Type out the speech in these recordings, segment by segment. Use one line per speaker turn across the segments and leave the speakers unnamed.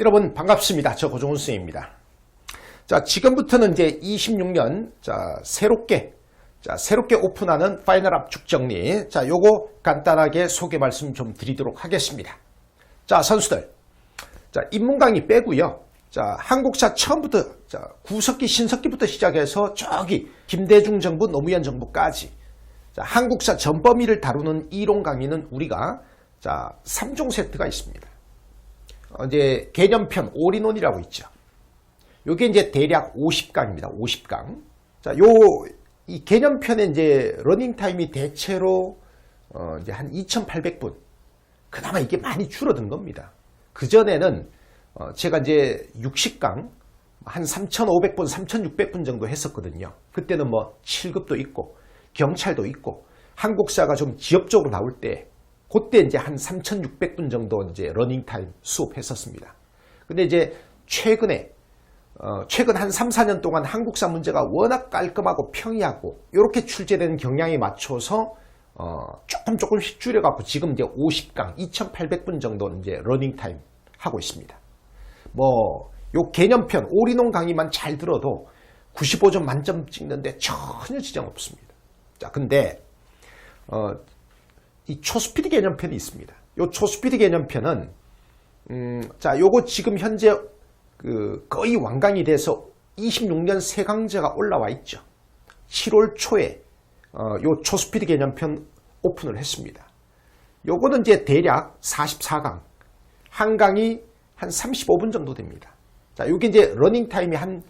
여러분 반갑습니다. 저 고종훈 선생입니다. 자, 지금부터는 이제 26년 자, 새롭게 자, 새롭게 오픈하는 파이널 압축 정리. 자, 요거 간단하게 소개 말씀 좀 드리도록 하겠습니다. 자, 선수들. 자, 입문 강의 빼고요. 자, 한국사 처음부터 자, 구석기 신석기부터 시작해서 저기 김대중 정부 노무현 정부까지 자, 한국사 전범위를 다루는 이론 강의는 우리가 자, 3종 세트가 있습니다. 어, 이제 개념편 올인원이라고 있죠. 요게 이제 대략 50강입니다. 50강. 자, 요, 이 개념편에 이제 러닝 타임이 대체로, 어, 이제 한 2,800분. 그나마 이게 많이 줄어든 겁니다. 그전에는, 어, 제가 이제 60강, 한 3,500분, 3,600분 정도 했었거든요. 그때는 뭐 7급도 있고, 경찰도 있고, 한국사가 좀 지역적으로 나올 때, 그때 이제 한 3,600분 정도 이제 러닝 타임 수업했었습니다. 근데 이제 최근에, 어, 최근 한 3, 4년 동안 한국사 문제가 워낙 깔끔하고 평이하고, 이렇게 출제되는 경향에 맞춰서, 어, 조금 조금씩 줄여갖고 지금 이제 50강, 2,800분 정도 이제 러닝 타임 하고 있습니다. 뭐, 요 개념편, 올인원 강의만 잘 들어도 95점 만점 찍는데 전혀 지장 없습니다. 자, 근데, 어, 이 초스피드 개념편이 있습니다. 요 초스피드 개념편은 음, 자, 요거 지금 현재 그 거의 완강이 돼서 26년 세강제가 올라와 있죠. 7월 초에 어, 요 초스피드 개념편 오픈을 했습니다. 요거는 이제 대략 44강, 한 강이 한 35분 정도 됩니다. 자, 요게 이제 러닝 타임이 한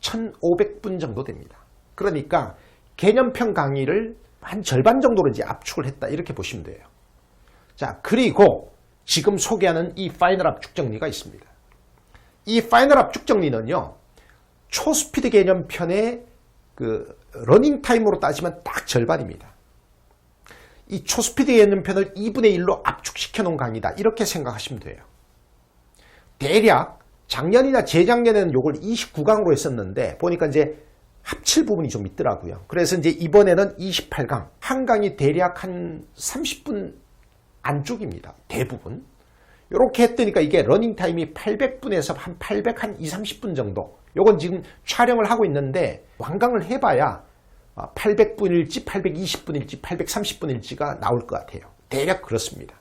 1,500분 정도 됩니다. 그러니까 개념편 강의를 한 절반 정도로 이제 압축을 했다 이렇게 보시면 돼요. 자 그리고 지금 소개하는 이 파이널 압축 정리가 있습니다. 이 파이널 압축 정리는요 초스피드 개념편의 그 러닝 타임으로 따지면 딱 절반입니다. 이 초스피드 개념편을 2분의 1로 압축시켜 놓은 강의다 이렇게 생각하시면 돼요. 대략 작년이나 재작년에는 요걸 29강으로 했었는데 보니까 이제 합칠 부분이 좀 있더라고요. 그래서 이제 이번에는 28강, 한 강이 대략 한 30분 안쪽입니다. 대부분. 이렇게 했더니까 이게 러닝 타임이 800분에서 한 800, 한 2, 30분 정도. 요건 지금 촬영을 하고 있는데 완강을 해봐야 800분일지, 820분일지, 830분일지가 나올 것 같아요. 대략 그렇습니다.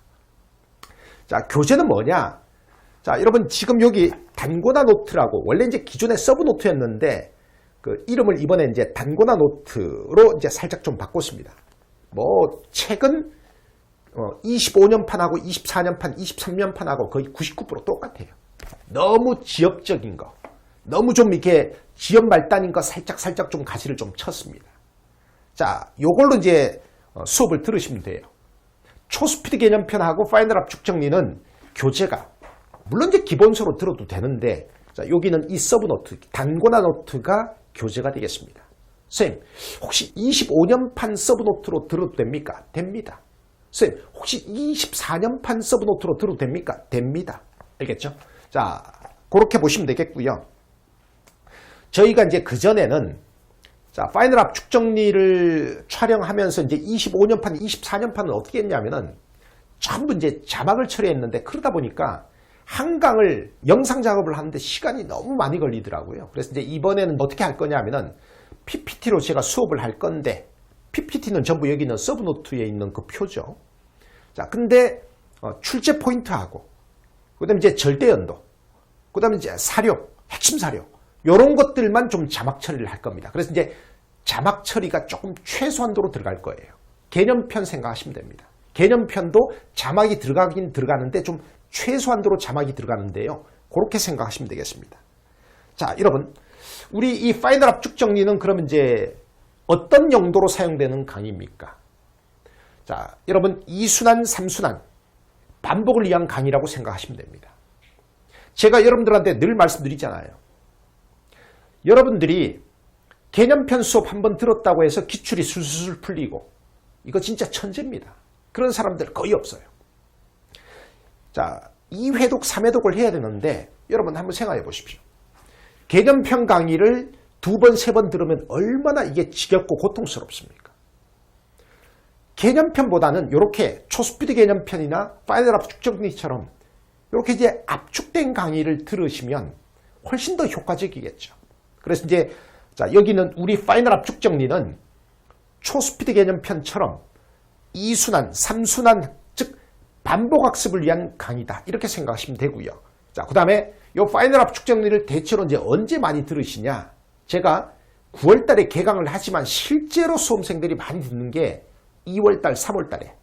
자, 교재는 뭐냐? 자, 여러분 지금 여기 단고나 노트라고 원래 이제 기존의 서브 노트였는데 그 이름을 이번에 이제 단고나 노트로 이제 살짝 좀 바꿨습니다. 뭐 책은 25년판하고 24년판, 23년판하고 거의 99% 똑같아요. 너무 지역적인 거, 너무 좀 이렇게 지역 말단인 거 살짝 살짝 좀 가시를 좀 쳤습니다. 자, 요걸로 이제 어, 수업을 들으시면 돼요. 초스피드 개념편하고 파이널 압축 정리는 교재가 물론 이제 기본서로 들어도 되는데 자, 여기는 이 서브 노트, 단고나 노트가 교재가 되겠습니다. 선생님, 혹시 25년판 서브노트로 들어도 됩니까? 됩니다. 선생님, 혹시 24년판 서브노트로 들어도 됩니까? 됩니다. 알겠죠? 자, 그렇게 보시면 되겠고요. 저희가 이제 그전에는 자, 파이널 압축 정리를 촬영하면서 이제 25년판, 24년판은 어떻게 했냐면은 전부 이제 자막을 처리했는데 그러다 보니까 한강을 영상 작업을 하는데 시간이 너무 많이 걸리더라고요. 그래서 이제 이번에는 어떻게 할 거냐 하면은 PPT로 제가 수업을 할 건데 PPT는 전부 여기 있는 서브노트에 있는 그 표죠. 자, 근데 어, 출제 포인트하고 그다음에 이제 절대 연도, 그다음에 이제 사료, 핵심 사료 이런 것들만 좀 자막 처리를 할 겁니다. 그래서 이제 자막 처리가 조금 최소한도로 들어갈 거예요. 개념편 생각하시면 됩니다. 개념편도 자막이 들어가긴 들어가는데 좀 최소한도로 자막이 들어가는데요. 그렇게 생각하시면 되겠습니다. 자, 여러분, 우리 이 파이널 압축 정리는 그러면 이제 어떤 용도로 사용되는 강의입니까? 자, 여러분, 2순환, 3순환, 반복을 위한 강의라고 생각하시면 됩니다. 제가 여러분들한테 늘 말씀드리잖아요. 여러분들이 개념편 수업 한 번 들었다고 해서 기출이 술술 풀리고, 이거 진짜 천재입니다. 그런 사람들 거의 없어요. 자, 2회독, 3회독을 해야 되는데 여러분 한번 생각해 보십시오. 개념편 강의를 두 번, 세 번 들으면 얼마나 이게 지겹고 고통스럽습니까? 개념편보다는 이렇게 초스피드 개념편이나 파이널 압 축 정리처럼 이렇게 이제 압축된 강의를 들으시면 훨씬 더 효과적이겠죠. 그래서 이제 자 여기는 우리 파이널 압축 정리는 초스피드 개념 편처럼 2순환, 3순환 즉 반복 학습을 위한 강의다. 이렇게 생각하시면 되고요. 자, 그 다음에 요 파이널 압축 정리를 대체로 이제 언제 많이 들으시냐? 제가 9월 달에 개강을 하지만 실제로 수험생들이 많이 듣는 게 2월 달, 3월 달에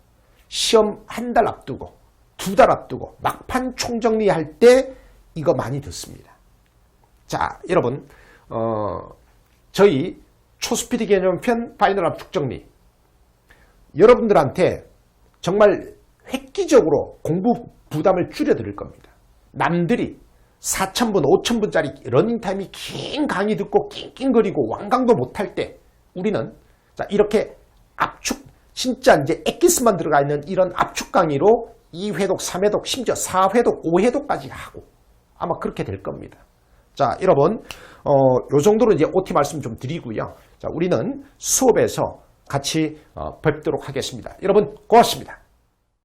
시험 한 달 앞두고 두 달 앞두고 막판 총정리할 때 이거 많이 듣습니다. 자, 여러분, 어, 저희 초스피드 개념편 파이널 압축 정리 여러분들한테 정말 획기적으로 공부 부담을 줄여드릴 겁니다. 남들이 4,000분, 5,000분짜리 러닝타임이 긴 강의 듣고 낑낑거리고 완강도 못할 때 우리는 자, 이렇게 압축, 진짜 이제 엑기스만 들어가 있는 이런 압축 강의로 2회독, 3회독, 심지어 4회독, 5회독까지 하고 아마 그렇게 될 겁니다. 자, 여러분, 어, 요 정도로 이제 OT 말씀 좀 드리고요. 자, 우리는 수업에서 같이 어, 뵙도록 하겠습니다. 여러분, 고맙습니다.